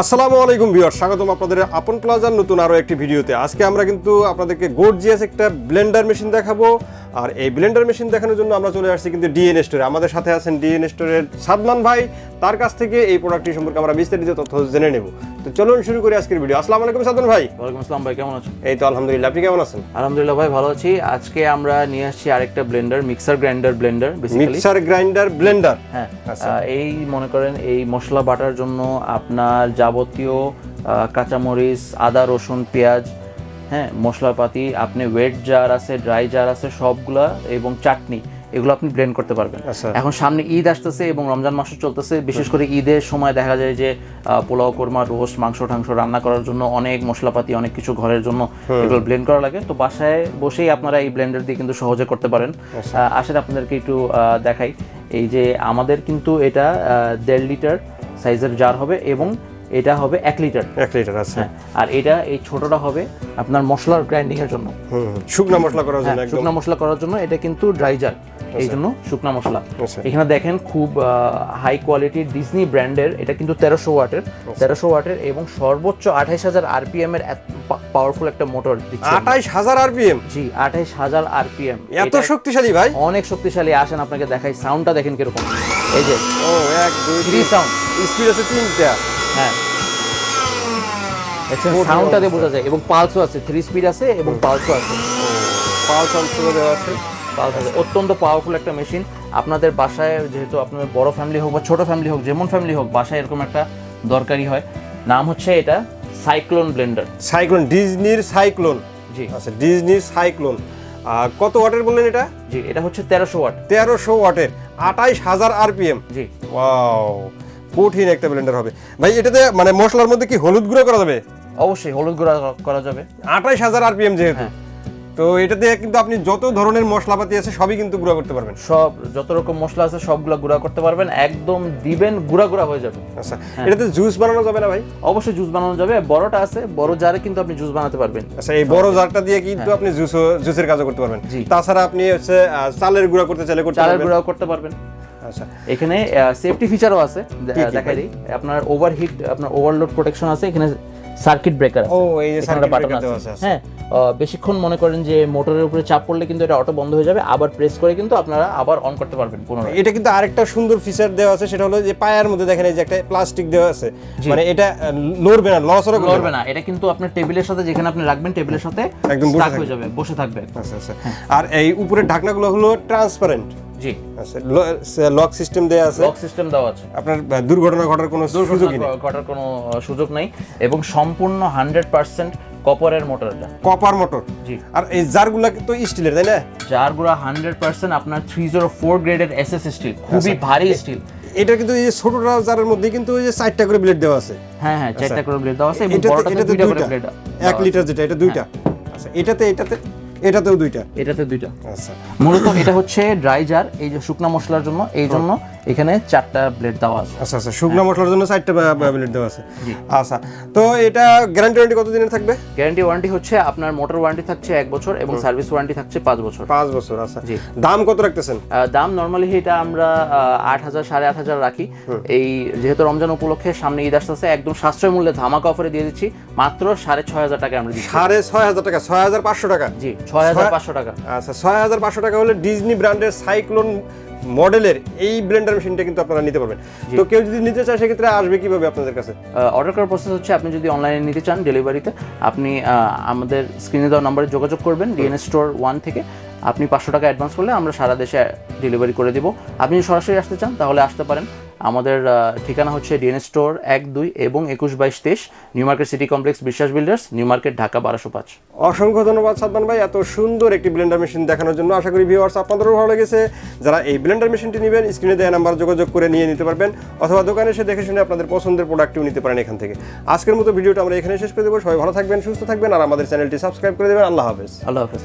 আসসালামু আলাইকুম ভিউয়ার স্বাগতম আপনাদের আপন প্লাজার নতুন আরও একটি ভিডিওতে। আজকে আমরা কিন্তু আপনাদেরকে গর্জিয়াস একটা ব্লেন্ডার মেশিন দেখাবো। আর এই ব্লেন্ডার মেশিন দেখানোর জন্য আমরা চলে আসছি কিন্তু ডিএন স্টোরে আমাদের সাথে আছেন ডিএন স্টোরের সাদমান ভাই। তার কাছ থেকে এই প্রোডাক্টটি সম্পর্কে আমরা বিস্তারিত তথ্য জেনে নেব। তো চলুন শুরু করি আজকের ভিডিও আসসালামু আলাইকুম সাদমান ভাই। ওয়ালাইকুম আসসালাম ভাই কেমন আছেন? এই তো আলহামদুলিল্লাহ। আপনি কেমন আছেন? আলহামদুলিল্লাহ ভাই ভালো আছি। আজকে আমরা নিয়ে আসছি আরেকটা blender mixer grinder blender basically mixer grinder blender হ্যাঁ আচ্ছা। এই মনে করেন এই মশলা বাটার জন্য আপনার যাবতীয় কাঁচামরিচ আদা রসুন পেঁয়াজ হ্যাঁ মশলাপাতি আপনি ওয়েট জার আছে ড্রাই জার আছে সবগুলা এবং চাটনি এগুলো আপনি ব্লেন্ড করতে পারবেন। আচ্ছা। এখন সামনে ঈদ আসতেছে এবং রমজান মাসও চলতেছে বিশেষ করে ঈদের সময় দেখা যায় যে পোলাও কোরমা রোস্ট মাংস টাংস রান্না করার জন্য অনেক মশলাপাতি অনেক কিছু ঘরের জন্য এগুলো ব্লেন্ড করা লাগে। তো বাসায় বসেই আপনারা এই ব্লেন্ডার দিয়ে কিন্তু সহজে করতে পারেন। আসেন আপনাদেরকে একটু আহ, দেখাই। এই যে আমাদের কিন্তু এটা দেড় লিটার সাইজের জার হবে এবং এটা হবে এক লিটার। এক লিটার আছে। হ্যাঁ আর এটা এই ছোটটা হবে আপনার মশলার গ্রাইন্ডিং এর জন্য। শুকনা মশলা করার জন্য হ্যাঁ, শুকনা মশলা করার জন্য এটা কিন্তু ড্রাই জার এই জন্য শুকনা মশলা। আচ্ছা। এখানে দেখেন খুব হাই কোয়ালিটির ডিজনি ব্র্যান্ডের এটা কিন্তু তেরোশো ওয়াটের। তেরোশো ওয়াটের এবং সর্বোচ্চ আঠাইশ হাজার আরপিএম এর পাওয়ারফুল একটা মোটর দিচ্ছে। আঠাইশ হাজার আরপিএম? জি আঠাইশ হাজার আরপিএম। এত শক্তিশালী ভাই। অনেক শক্তিশালী। আসেন আপনাকে দেখাই সাউন্ডটা দেখেন কীরকম। এই যে ও এক দুই থ্রি সাউন্ড স্পিড আছে তিনটা। হ্যাঁ। দেখছেন সাউন্ডটা দিয়ে বোঝা যায় এবং পালসও আছে থ্রি স্পিড আছে এবং পালসও আছে। পাওয়ার অঞ্চলে দেওয়া আছে। পালস আছে অত্যন্ত পাওয়ারফুল একটা মেশিন আপনাদের বাসায় যেহেতু আপনাদের বড় ফ্যামিলি হোক বা ছোট ফ্যামিলি হোক যেমন ফ্যামিলি হোক বাসায় এরকম একটা দরকারি হয়। নাম হচ্ছে এটা সাইক্লোন ব্লেন্ডার সাইক্লোন ডিজনির সাইক্লোন জি। আচ্ছা ডিজনির সাইক্লোন আর কত ওয়াটের বললেন এটা? জি এটা হচ্ছে তেরোশো ওয়াট। তেরোশো ওয়াটের আঠাইশ হাজার আরপিএম জি। ওয়াও কঠিন একটা ব্লেন্ডার হবে। ভাই এটাতে মানে মশলার মধ্যে কি হলুদ গুঁড়ো করা যাবে? অবশ্যই হলুদ গুঁড়া করা যাবে। আঠাইশ হাজার আরপিএম যেহেতু। হ্যাঁ। তো এটাতে কিন্তু আপনি যত ধরনের মশলাপাতি আছে সবই কিন্তু গুঁড়ো করতে পারবেন। সব যত রকম মশলা আছে সবগুলা গুঁড়া করতে পারবেন। একদম দিবেন গুঁড়া গুঁড়া হয়ে যাবে। আচ্ছা হ্যাঁ। এটাতে জুস বানানো যাবে না ভাই? অবশ্যই জুস বানানো যাবে। বড়টা আছে বড় জারে কিন্তু আপনি জুস বানাতে পারবেন। আচ্ছা এই বড় জারটা দিয়ে কিন্তু আপনি জুস জুসের কাজও করতে পারবেন। তাছাড়া আপনি হচ্ছে চালের গুঁড়া করতে চাইলে করতে চালের গুঁড়াও করতে পারবেন। আচ্ছা। এখানে সেফটি ফিচারও আছে দেখাই দিই। আপনার ওভারহিট আপনার ওভারলোড প্রোটেকশন আছে এখানে সার্কিট ব্রেকার ও এই যে সার্কিট ব্রেকার আছে। হ্যাঁ বেশিক্ষণ মনে করেন যে মোটরের উপরে চাপ পড়লে কিন্তু এটা অটো বন্ধ হয়ে যাবে আবার প্রেস করে কিন্তু আপনারা আবার অন করতে পারবেন পুনরায়। এটা কিন্তু আরেকটা সুন্দর ফিচার দেওয়া আছে সেটা হলো যে পায়ের মধ্যে দেখেন এই যে একটা প্লাস্টিক দেওয়া আছে। মানে এটা লড়বে না লসরও লড়বে না। এটা কিন্তু আপনার টেবিলের সাথে যেখানে আপনি রাখবেন টেবিলের সাথে একদম বসে। হয়ে যাবে বসে থাকবে। আচ্ছা আচ্ছা। হ্যাঁ। আর এই উপরের ঢাকনাগুলো হলো ট্রান্সপারেন্ট জি। আচ্ছা লক সিস্টেম দেওয়া আছে। লক সিস্টেম দেওয়া আছে। আপনার দুর্ঘটনা ঘটার কোনো সুযোগই নেই। ঘটার কোনো সুযোগ নাই এবং সম্পূর্ণ হান্ড্রেড পার্সেন্ট কপারের মোটর এটা কপার মোটর। জি। আর এই জারগুলা তো স্টিলের তাই না? হান্ড্রেড পার্সেন্ট আপনার থ্রি জিরো ফোর গ্রেডের এস এস স্টিল খুবই আচ্ছা। ভারী স্টিল। এটা কিন্তু এই যে ছোটটা জারের মধ্যে কিন্তু ওই যে চারটা করে ব্লেড দেওয়া আছে। হ্যাঁ হ্যাঁ চারটা করে ব্লেড দেওয়া আছে এবং বড়টাতে দুইটা করে ব্লেড এক লিটার যেটা এটা দুইটা। আচ্ছা এটাতে এটাতে এটাতেও দুইটা? এটাতে দুইটা। আচ্ছা। মূলত এটা হচ্ছে ড্রাই জার এই যে শুকনা মশলার জন্য এই জন্য এখানে চারটা ব্লেড দেওয়া আছে। আচ্ছা আচ্ছা শুকনো মশলার জন্য চারটা ব্লেড দেওয়া আছে। জি। আচ্ছা তো এটা গ্যারান্টি ওয়ারেন্টি কত দিনের থাকবে? গ্যারান্টি ওয়ারেন্টি হচ্ছে আপনার মোটর ওয়ারেন্টি থাকছে এক বছর এবং সার্ভিস ওয়ারেন্টি থাকছে পাঁচ বছর। পাঁচ বছর আচ্ছা। জি। দাম কত রাখতেছেন? দাম নর্মালি এটা আমরা আট হাজার সাড়ে আট হাজার রাখি। এই যেহেতু রমজান উপলক্ষে সামনে ঈদ আসতেছে একদম সাশ্রয় মূল্যে ধামাকা অফারে দিয়ে দিচ্ছি। মাত্র সাড়ে ছয় হাজার টাকা আমরা দিচ্ছি। সাড়ে ছয় হাজার টাকা ছয় হাজার পাঁচশো টাকা? জি ছয় হাজার পাঁচশো টাকা। আচ্ছা ছয় হাজার পাঁচশো টাকা হলে ডিজনি ব্র্যান্ডের সাইক্লোন মডেলের এই ব্লেন্ডার মেশিনটা কিন্তু আপনারা নিতে পারবেন। তো কেউ যদি নিতে চায় সেক্ষেত্রে আসবে কীভাবে আপনাদের কাছে? অর্ডার করার প্রসেস হচ্ছে আপনি যদি অনলাইনে নিতে চান ডেলিভারিতে আপনি আহ, আমাদের স্ক্রিনে দেওয়া নাম্বারে যোগাযোগ করবেন ডিএনএস স্টোর ওয়ান থেকে। আপনি পাঁচশো টাকা অ্যাডভান্স করলে আমরা সারা দেশে ডেলিভারি করে দিব। আপনি সরাসরি আসতে চান তাহলে আসতে পারেন। আমাদের ঠিকানা হচ্ছে ডিএনএ স্টোর এক দুই এবং একুশ বাইশ তেইশ new market city complex Biswas builders new market Dhaka বারোশো পাঁচ। অসংখ্য ধন্যবাদ সাদমান ভাই এত সুন্দর একটি ব্লেন্ডার মেশিন দেখানোর জন্য। আশা করি ভিউয়ার্স আপনাদেরও ভালো লেগেছে। যারা এই ব্লেন্ডার মেশিনটি নেবেন স্ক্রিনে দেওয়া নাম্বার যোগাযোগ করে নিয়ে নিতে পারবেন অথবা দোকানে এসে দেখে শুনে আপনাদের পছন্দের প্রোডাক্টটিও নিতে পারেন এখান থেকে। আজকের মতো ভিডিওটা আমরা এখানে শেষ করে দেবো। সবাই ভালো থাকবেন সুস্থ থাকবেন আর আমাদের চ্যানেলটি সাবস্ক্রাইব করে দেবেন। আল্লাহ হাফেজ। আল্লাহ হাফেজ।